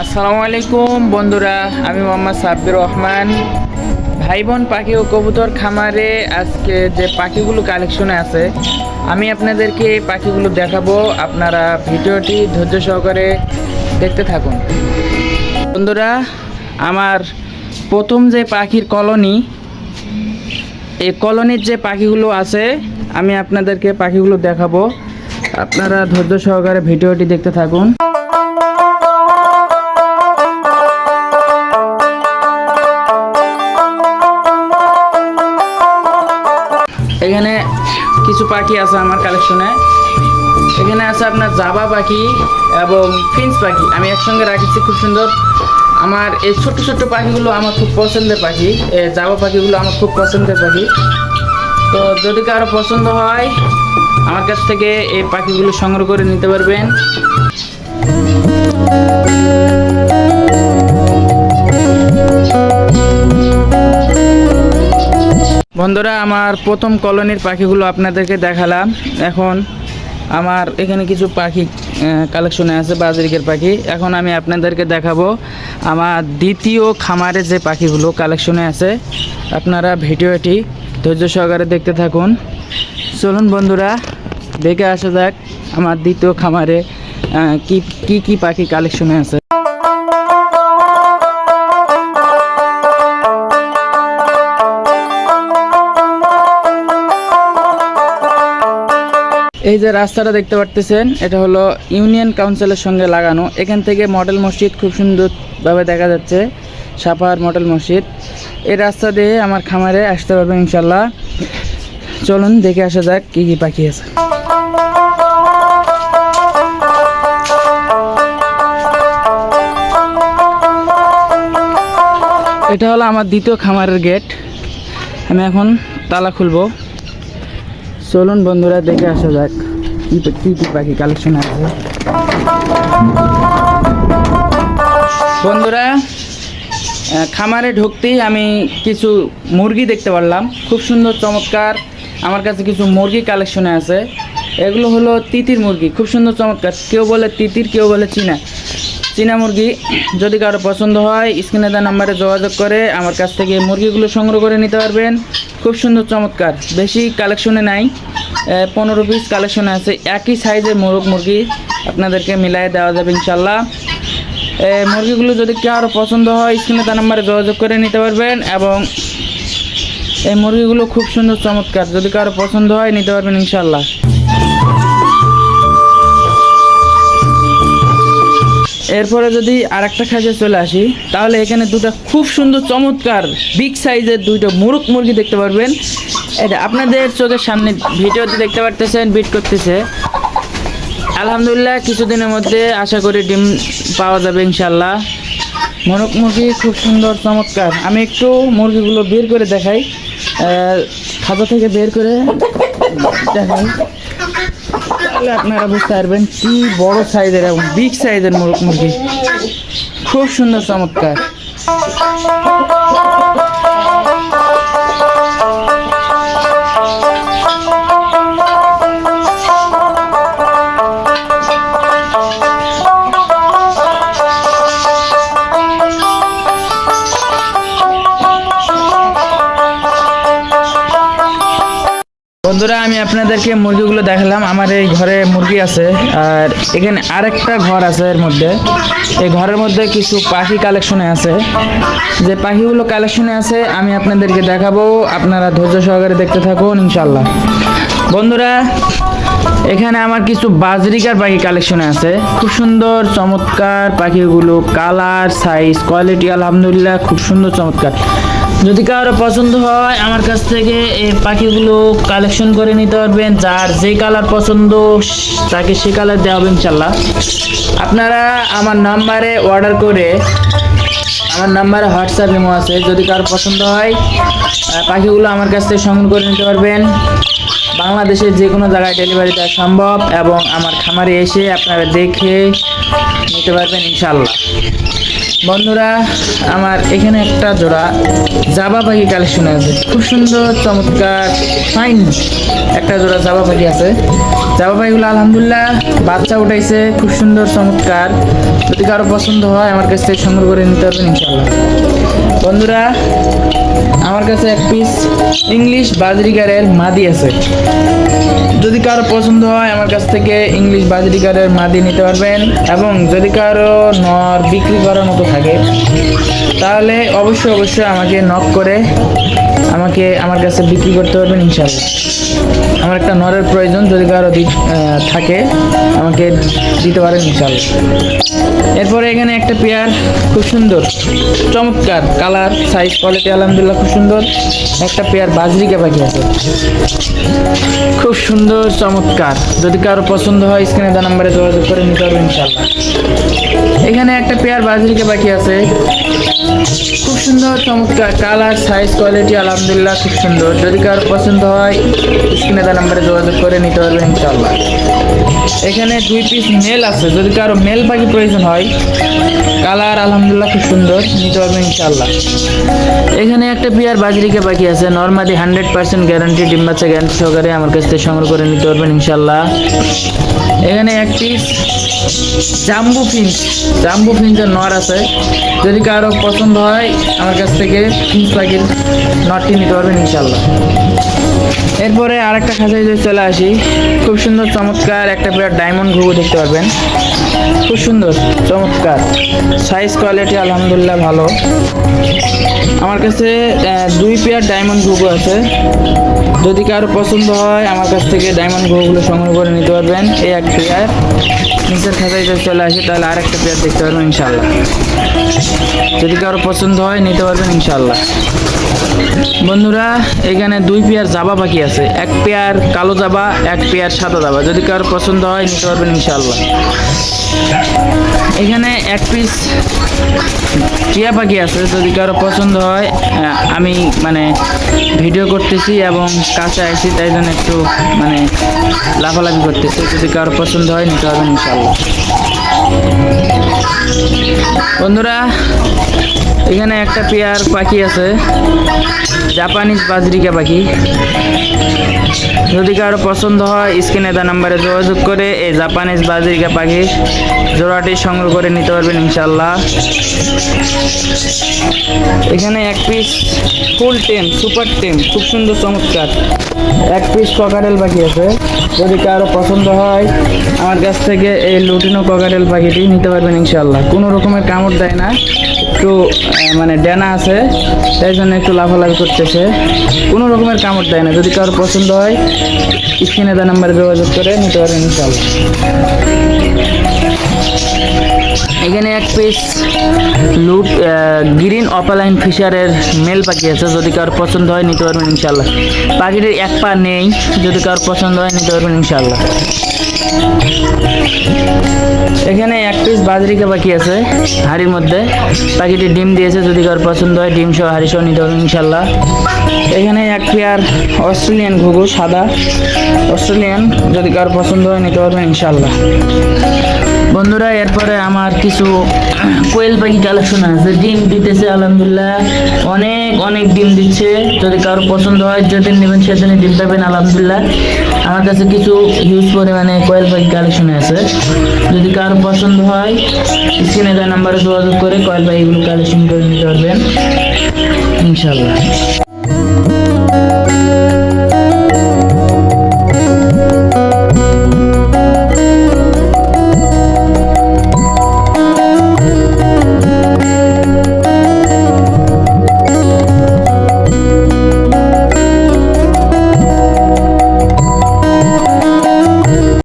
আসসালামু আলাইকুম, বন্ধুরা। আমি মোহাম্মদ সাব্বির রহমান। ভাই বোন পাখি ও কবুতর খামারে আজকে যে পাখিগুলো কালেকশনে আছে, আমি আপনাদেরকে পাখিগুলো দেখাবো। আপনারা ভিডিওটি ধৈর্য সহকারে দেখতে থাকুন। বন্ধুরা, আমার প্রথম যে পাখির কলোনি, এই কলোনির যে পাখিগুলো আছে, আমি আপনাদেরকে পাখিগুলো দেখাবো। আপনারা ধৈর্য সহকারে ভিডিওটি দেখতে থাকুন। কিছু পাখি আছে আমার কালেকশনে। এখানে আছে আপনার জাবা পাখি এবং ফিন্স পাখি। আমি একসঙ্গে রাখছি, খুব সুন্দর। আমার এই ছোট্ট ছোট্ট পাখিগুলো আমার খুব পছন্দের পাখি। জাবা পাখিগুলো আমার খুব পছন্দের পাখি। তো যদি কারও পছন্দ হয়, আমার কাছ থেকে এই পাখিগুলো সংগ্রহ করে নিতে পারবেন। বন্ধুরা, আমার প্রথম কলোনির পাখিগুলো আপনাদেরকে দেখালাম। এখন আমার এখানে কিছু পাখি কালেকশনে আছে বাজরিকের পাখি। এখন আমি আপনাদেরকে দেখাবো আমার দ্বিতীয় খামারে যে পাখিগুলো কালেকশনে আছে। আপনারা ভিডিওটি ধৈর্য সহকারে দেখতে থাকুন। চলুন বন্ধুরা, দেখে আসা যাক আমার দ্বিতীয় খামারে কি কি পাখি কালেকশনে আছে। এই যে রাস্তাটা দেখতে পারতেছেন, এটা হলো ইউনিয়ন কাউন্সিলের সঙ্গে লাগানো। এখান থেকে মডেল মসজিদ খুব সুন্দরভাবে দেখা যাচ্ছে সাপাহার মডেল মসজিদ। এই রাস্তা দিয়ে আমার খামারে আসতে পারবেন ইনশাল্লাহ। চলুন দেখে আসা যাক কী কী পাখি আছে। এটা হলো আমার দ্বিতীয় খামারের গেট আমি এখন তালা খুলবো। চলুন বন্ধুরা, দেখে আসা যাক। কি কি কি পাখি কালেকশন আছে? বন্ধুরা খামারে ঢুকতেই আমি কিছু মুরগি দেখতে পারলাম। খুব সুন্দর, চমৎকার। আমার কাছে কিছু মুরগি কালেকশনে আছে। এগুলো হলো তিতির মুরগি। খুব সুন্দর, চমৎকার। কেউ বলে তিতির, কেউ বলে চীনা। চীনা মুরগি যদি কারও পছন্দ হয়, স্ক্রিনে দেওয়া নাম্বারে যোগাযোগ করে আমার কাছ থেকে মুরগিগুলো সংগ্রহ করে নিতে পারবেন। খুব সুন্দর, চমৎকার। বেশি কালেকশনে নাই। পনেরো পিস কালেকশনে আছে। একই সাইজের মোরগ মুরগি আপনাদেরকে মিলাই দেওয়া যাবে ইনশাল্লাহ মুরগিগুলো যদি কারও পছন্দ হয়, স্ক্রিনে তার নাম্বারে যোগাযোগ করে নিতে পারবেন এবং এই মুরগিগুলো খুব সুন্দর, চমৎকার। যদি কারও পছন্দ হয়, নিতে পারবেন ইনশাল্লাহ এরপরে যদি আরেকটা খাঁচে চলে আসি তাহলে এখানে দুটো খুব সুন্দর চমৎকার বিগ সাইজের দুইটা মুরগ মুরগি দেখতে পারবেন। এটা আপনাদের চোখের সামনে ভিডিওতে দেখতে পারতেছেন বিট করতেছে। আলহামদুলিল্লাহ কিছুদিনের মধ্যে আশা করি ডিম পাওয়া যাবে ইনশাল্লাহ মোরগ মুরগি খুব সুন্দর চমৎকার। আমি একটু মুরগিগুলো বের করে দেখাই। আহ, থেকে বের করে দেখাই। তাহলে আপনারা বুঝতে পারবেন কি বড় সাইজের এবং বিগ সাইজের মোরগ মুরগি। খুব সুন্দর চমৎকার। বন্ধুরা, আমি আপনাদেরকে মুরগিগুলো দেখালাম। আমার এই ঘরে মুরগি আছে, আর এখানে আরেকটা ঘর আছে এর মধ্যে। এই ঘরের মধ্যে কিছু পাখি কালেকশনে আছে। যে পাখিগুলো কালেকশনে আছে, আমি আপনাদেরকে দেখাবো। আপনারা ধৈর্য সহকারে দেখতে থাকুন ইনশাল্লাহ বন্ধুরা, এখানে আমার কিছু বাজরিকার পাখি কালেকশনে আছে। খুব সুন্দর, চমৎকার পাখিগুলো। কালার সাইজ কোয়ালিটি আলহামদুলিল্লাহ, খুব সুন্দর, চমৎকার। যদি কারও পছন্দ হয়, আমার কাছ থেকে এই পাখিগুলো কালেকশন করে নিতে পারবেন। যার যে কালার পছন্দ, তাকে সে কালার দেওয়া হবে ইনশাল্লাহ। আপনারা আমার নাম্বারে অর্ডার করে, আমার নাম্বারে হোয়াটসঅ্যাপ ইমো আছে। যদি কারও পছন্দ হয় পাখিগুলো আমার কাছ থেকে সংগ্রহ করে নিতে পারবেন। বাংলাদেশের যে কোনো জায়গায় ডেলিভারি দেওয়া সম্ভব এবং আমার খামারে এসে আপনারা দেখে নিতে পারবেন ইনশাল্লাহ। বন্ধুরা, আমার এখানে একটা জোড়া জাবা পাখি কালেকশন আছে। খুব সুন্দর, চমৎকার ফাইন একটা জোড়া জাবা পাখি আছে। জাবা পাখিগুলো আলহামদুলিল্লাহ বাচ্চা উঠাইছে, খুব সুন্দর, চমৎকার। যদি কারও পছন্দ হয়, আমার কাছ থেকে সংগ্রহ করে নিতে পারবেন ইনশাল্লাহ বন্ধুরা আমার কাছে এক পিস ইংলিশ বাজরিকারের মাদি আছে। যদি কারও পছন্দ হয়, আমার কাছ থেকে ইংলিশ বাজরিকারের মাদি নিতে পারবেন এবং যদি কারও নর বিক্রি করার মতো থাকে, তাহলে অবশ্যই অবশ্যই আমাকে নক করে আমাকে আমার কাছে বিক্রি করতে পারবেন ইনশাল্লাহ আমার একটা নরের প্রয়োজন, যদি কারও থাকে, আমাকে দিতে পারেন ইনশাল্লাহ এরপরে এখানে একটা পেয়ার, খুব সুন্দর, চমৎকার কালার সাইজ কোয়ালিটি আলহামদুলিল্লাহ খুব সুন্দর। একটা পেয়ার বাজরিকা পাখি আছে। খুব সুন্দর, চমৎকার। যদি কারও পছন্দ হয় স্ক্রিনে দেওয়া নাম্বারে যোগাযোগ করে নিতে পারবেন ইনশাল্লাহ এখানে একটা পেয়ার বাজরিকা পাখি আছে। খুব সুন্দর, চমৎকার কালার সাইজ কোয়ালিটি আলহামদুলিল্লাহ খুব সুন্দর। যদি কারও পছন্দ হয় স্ক্রিনে দেওয়া নাম্বারে যোগাযোগ করে নিতে পারবেন ইনশাল্লাহ এখানে দুই পিস মেল আছে। যদি কারও মেল পাখি প্রয়োজন হয় কালার আলহামদুলিল্লাহ খুব সুন্দর, নিতে পারবেন ইনশাল্লাহ এখানে একটা পেয়ার বাজরিকা বাকি আছে নর্মালি হান্ড্রেড পার্সেন্ট গ্যারান্টি ডিম বাচ্চা গ্যারান্টি সহকারে আমার কাছ থেকে সংগ্রহ করে নিতে পারবেন ইনশাল্লাহ এখানে এক পিস জাম্বু ফিঞ্চ, জাম্বু ফিঞ্চের নর আছে। যদি কারও পছন্দ হয়, আমার কাছ থেকে ফিঞ্চ পাখির নটটি নিতে পারবেন ইনশাল্লাহ এরপরে আরেকটা খাঁচায় যদি চলে আসি। খুব সুন্দর চমৎকার একটা পেয়ার ডায়মন্ড ঘুঘু দেখতে পারবেন। খুব সুন্দর, চমৎকার। সাইজ কোয়ালিটি আলহামদুলিল্লাহ ভালো। আমার কাছে দুই পেয়ার ডায়মন্ড ঘুঘু আছে। যদি কারও পছন্দ হয়, আমার কাছ থেকে ডায়মন্ড ঘুঘুগুলো সংগ্রহ করে নিতে পারবেন। এই এক পেয়ার নিচের খাতায় যদি চলে আসে, তাহলে আরেকটা পেয়ার দেখতে পারবেন ইনশাল্লাহ যদি কারও পছন্দ হয়, নিতে পারবেন ইনশাল্লাহ বন্ধুরা, এখানে দুই পেয়ার জাবা পাখি আছে। এক পেয়ার কালো জাবা, এক পেয়ার সাদা জাবা। যদি কারও পছন্দ হয়, নিতে পারবেন ইনশাল্লাহ এখানে এক পিস টিয়া পাখি আছে। যদি কারও পছন্দ হয় আমি মানে ভিডিও করতেছি এবং কাছে আইছি, তাই জন্য একটু মানে লাফালাফি করতেছি। যদি কারও পছন্দ হয়, নিতে পারবেন বন্ধুরা, এখানে একটা পেয়ার পাখি আছে, জাপানিজ বাজরিকা পাখি। যদি কারও পছন্দ হয়, স্ক্রিনে দেওয়া নাম্বারে যোগাযোগ করে এই জাপানিজ বাজরিকা পাখি জোড়াটি সংগ্রহ করে নিতে পারবেন ইনশাল্লাহ এখানে এক পিস ফুল টেম সুপার টেম, খুব সুন্দর, চমৎকার। এক পিস ককারেল পাখি আছে। যদি কারও পছন্দ হয়, আমার কাছ থেকে এই লুটিনো ককারেল পাখিটি নিতে পারবেন ইনশাল্লাহ কোনো রকমের কামড় দেয় না, একটু মানে ডেনা আছে, তাই জন্য একটু লাফালাফি করতেছে। কোনো রকমের কামড় দেয় না। যদি কারও পছন্দ হয়, স্ক্রিনে দেওয়া নাম্বারে যোগাযোগ করে নিতে পারবেন ইনশাল্লাহ এখানে এক পিস লুট গ্রিন অপালাইন ফিশারের মেল পাখি আছে, যদি কারোর পছন্দ হয় নিতে পারবেন ইনশাল্লাহ পাখিটির এক পা নেই, যদি কারোর পছন্দ হয় নিতে পারবেন ইনশাল্লাহ এখানে এক পিস বাজরিকা পাখি আছে, হাড়ির মধ্যে। পাখিটি ডিম দিয়েছে, যদি কারোর পছন্দ হয় ডিম সহ হাড়ি সহ নিতে পারবেন ইনশাল্লাহ এখানে এক পেয়ার অস্ট্রেলিয়ান ঘুঘু, সাদা। অস্ট্রেলিয়ান, যদি কারোর পছন্দ হয় নিতে পারবেন ইনশাল্লাহ বন্ধুরা, এরপরে আমার কিছু কোয়েল পাখি কালেকশন আছে। ডিম দিতেছে, আলহামদুলিল্লাহ। অনেক অনেক ডিম দিচ্ছে। যদি কারও পছন্দ হয় যেদিন নেবেন সেদিন ডিম পাবেন, আলহামদুলিল্লাহ। আমার কাছে কিছু হিউজ পরিমাণে কোয়েল পাখি কালেকশন আছে। যদি কারও পছন্দ হয়, স্ক্রিনে দেওয়া নাম্বারে যোগাযোগ করে কোয়েল পাখিগুলো কালেকশন করে নিতে পারবেন। ইনশাল্লাহ